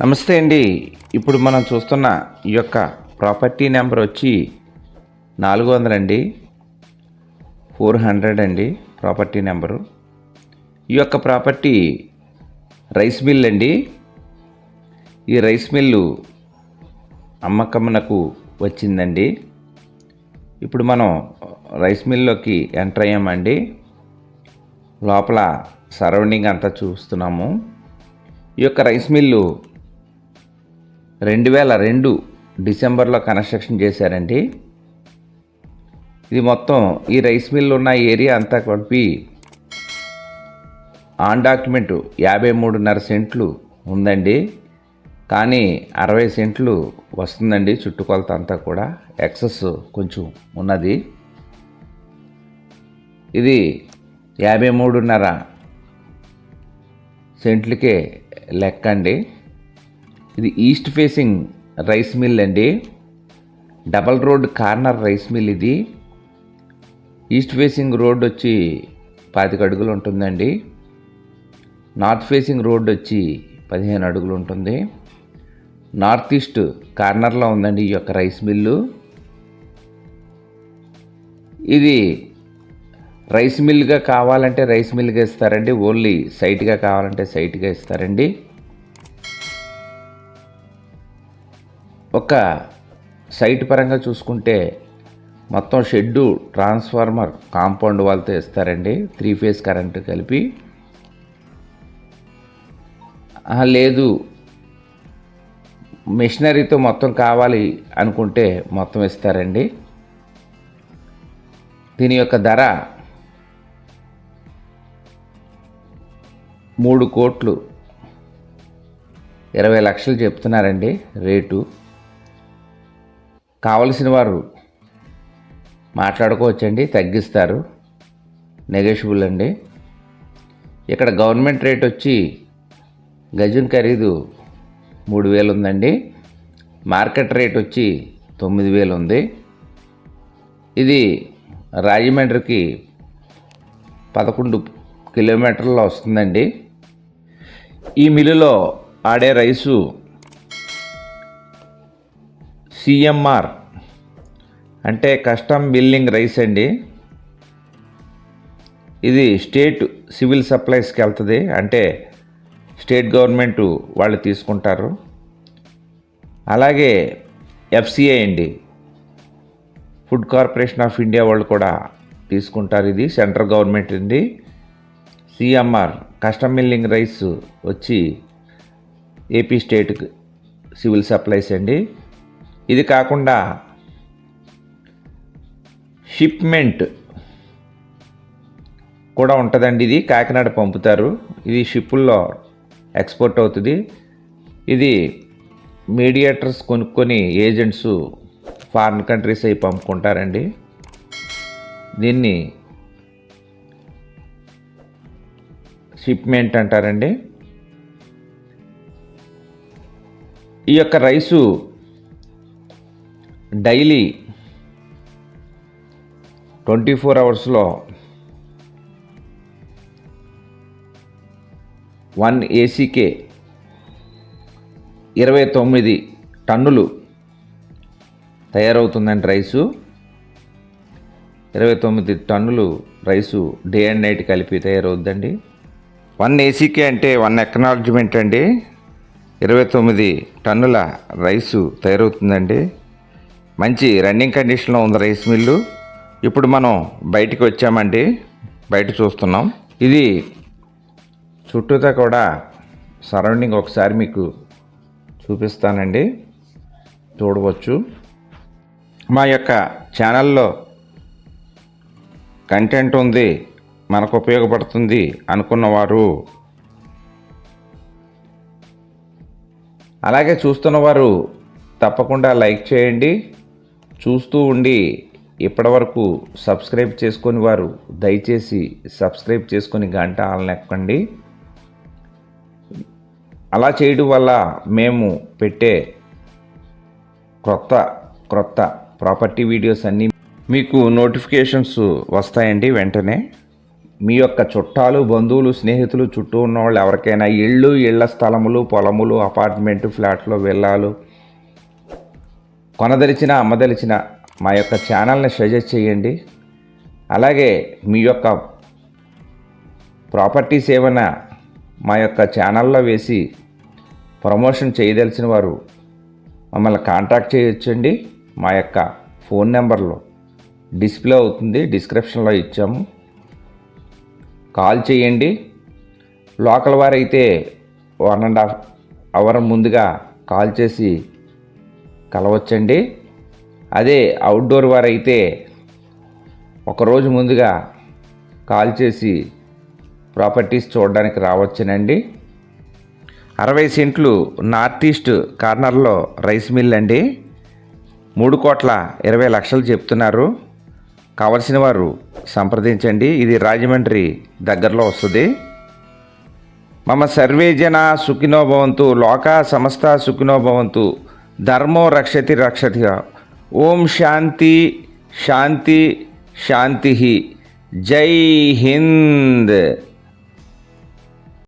నమస్తే అండి. ఇప్పుడు మనం చూస్తున్న ఈ యొక్క ప్రాపర్టీ నెంబర్ వచ్చి నాలుగు వందలండి ఫోర్ హండ్రెడ్ అండి ప్రాపర్టీ నెంబరు. ఈ యొక్క ప్రాపర్టీ రైస్ మిల్ అండి. ఈ రైస్ మిల్లు అమ్మకమునకు వచ్చిందండి. ఇప్పుడు మనం రైస్ మిల్లోకి ఎంటర్ అయ్యామండి. లోపల సరౌండింగ్ అంతా చూస్తున్నాము. ఈ యొక్క రైస్ మిల్లు రెండు వేల రెండు డిసెంబర్లో కన్స్ట్రక్షన్ చేశారండి. ఇది మొత్తం ఈ రైస్ మిల్ ఉన్న ఏరియా అంతా కలిపి ఆన్ డాక్యుమెంట్ యాభై మూడున్నర సెంట్లు ఉందండి. కానీ అరవై సెంట్లు వస్తుందండి చుట్టుకొలత అంతా కూడా. ఎక్సెస్ కొంచెం ఉన్నది. ఇది యాభై మూడున్నర సెంట్లకే లెక్క అండి ఇది ఈస్ట్ ఫేసింగ్ రైస్ మిల్ అండి. Double road corner rice mill ఇది. ఈస్ట్ ఫేసింగ్ రోడ్ వచ్చి పాతిక అడుగులు ఉంటుందండి. నార్త్ ఫేసింగ్ రోడ్ వచ్చి పదిహేను అడుగులు ఉంటుంది. నార్త్ ఈస్ట్ కార్నర్లో ఉందండి ఈ యొక్క రైస్ మిల్లు. ఇది రైస్ మిల్గా కావాలంటే రైస్ మిల్గా ఇస్తారండి. ఓన్లీ సైట్గా కావాలంటే సైట్గా ఇస్తారండి. ఒక సైట్ పరంగా చూసుకుంటే మొత్తం షెడ్డు ట్రాన్స్ఫార్మర్ కాంపౌండ్ వాళ్ళతో ఇస్తారండి. త్రీ ఫేజ్ కరెంటు కలిపి. లేదు. మిషనరీతో మొత్తం కావాలి అనుకుంటే మొత్తం ఇస్తారండి. దీని యొక్క ధర మూడు కోట్లు. ఇరవై లక్షలు చెప్తున్నారండి రేటు. కావలసిన వారు మాట్లాడుకోవచ్చండి తగ్గిస్తారు. నెగోషియబుల్ అండి. ఇక్కడ గవర్నమెంట్ రేట్ వచ్చి గజం ఖరీదు మూడు వేలు ఉందండి. మార్కెట్ రేట్ వచ్చి తొమ్మిది వేలు ఉంది. ఇది రాజమండ్రికి పదకొండు కిలోమీటర్లో వస్తుందండి. ఈ మిల్లులో ఆడే రైసు సిఎంఆర్. అంటే కస్టమ్ బిల్లింగ్ రైస్ అండి. ఇది స్టేట్ సివిల్ సప్లైస్కి వెళ్తుంది. అంటే స్టేట్ గవర్నమెంట్ వాళ్ళు తీసుకుంటారు. అలాగే ఎఫ్సిఐ అండి. ఫుడ్ కార్పొరేషన్ ఆఫ్ ఇండియా వాళ్ళు కూడా తీసుకుంటారు ఇది. సెంట్రల్ గవర్నమెంట్ అండి. సిఎంఆర్ కస్టమ్ మిల్లింగ్ రైస్ వచ్చి ఏపీ స్టేట్ సివిల్ సప్లైస్ అండి. ఇది కాకుండా షిప్మెంట్ కూడా ఉంటుందండి ఇది. కాకినాడ పంపుతారు. ఇది షిప్పుల్లో ఎక్స్పోర్ట్ అవుతుంది. ఇది మీడియేటర్స్ కొనుక్కొని ఏజెంట్స్ ఫారిన్ కంట్రీస్ అవి పంపుకుంటారండి. దీన్ని షిప్మెంట్ అంటారండి. ఈ యొక్క రైసు డైలీ ట్వంటీ ఫోర్ అవర్స్లో వన్ ఏసీకే ఇరవై తొమ్మిది టన్నులు తయారవుతుందండి రైసు. ఇరవై తొమ్మిది టన్నులు రైసు డే అండ్ నైట్ కలిపి తయారవుద్దండి. వన్ ఏసీకే అంటే వన్ ఎక్నాలజ్మెంట్ అండి. ఇరవై తొమ్మిది టన్నుల రైసు తయారవుతుందండి. మంచి రన్నింగ్ కండిషన్లో ఉంది రైస్ మిల్లు. ఇప్పుడు మనం బయటికి వచ్చామండి. బయట చూస్తున్నాం. ఇది చుట్టూతా కూడా సరౌండింగ్ ఒకసారి మీకు చూపిస్తానండి. చూడవచ్చు. మా యొక్క ఛానల్లో కంటెంట్ ఉంది. మనకు ఉపయోగపడుతుంది అనుకున్నవారు. అలాగే చూస్తున్నవారు తప్పకుండా లైక్ చేయండి. చూస్తూ ఉండి ఇప్పటివరకు సబ్స్క్రైబ్ చేసుకొని వారు దయచేసి సబ్స్క్రైబ్ చేసుకొని గంట ఆలనెక్కండి అలా చేయడం వల్ల మేము పెట్టే క్రొత్త క్రొత్త ప్రాపర్టీ వీడియోస్ అన్నీ మీకు నోటిఫికేషన్స్ వస్తాయండి వెంటనే. మీ యొక్క చుట్టాలు బంధువులు స్నేహితులు చుట్టూ ఉన్న వాళ్ళు ఎవరికైనా ఇళ్ళు ఇళ్ళ స్థలములు పొలములు అపార్ట్మెంటు ఫ్లాట్లు విల్లాలు కొనదలిచిన అమ్మదలిచిన మా యొక్క ఛానల్ని సజెస్ట్ చేయండి. అలాగే మీ యొక్క ప్రాపర్టీస్ ఏమైనా మా యొక్క ఛానల్లో వేసి ప్రమోషన్ చేయదలిచిన వారు మమ్మల్ని కాంటాక్ట్ చేయొచ్చండి. మా యొక్క ఫోన్ నెంబర్లో డిస్ప్లే అవుతుంది డిస్క్రిప్షన్లో ఇచ్చాము. కాల్ చేయండి. లోకల్ వారైతే వన్ అండ్ హాఫ్ అవర్ ముందుగా కాల్ చేసి కలవచ్చండి. అదే అవుట్డోర్ వారైతే ఒకరోజు ముందుగా కాల్ చేసి ప్రాపర్టీస్ చూడడానికి రావచ్చునండి. అరవై సెంట్లు నార్త్ ఈస్ట్ కార్నర్లో రైస్ మిల్ అండి. మూడు కోట్ల ఇరవై లక్షలు చెప్తున్నారు. కావలసిన వారు సంప్రదించండి. ఇది రాజమండ్రి దగ్గరలో వస్తుంది. మమ సర్వే జన సుఖినో భవంతు లోక సమస్త సుఖినో భవంతు. धर्मो रक्षति रक्षति ओम शांति शांति शांति। ही जय हिंद।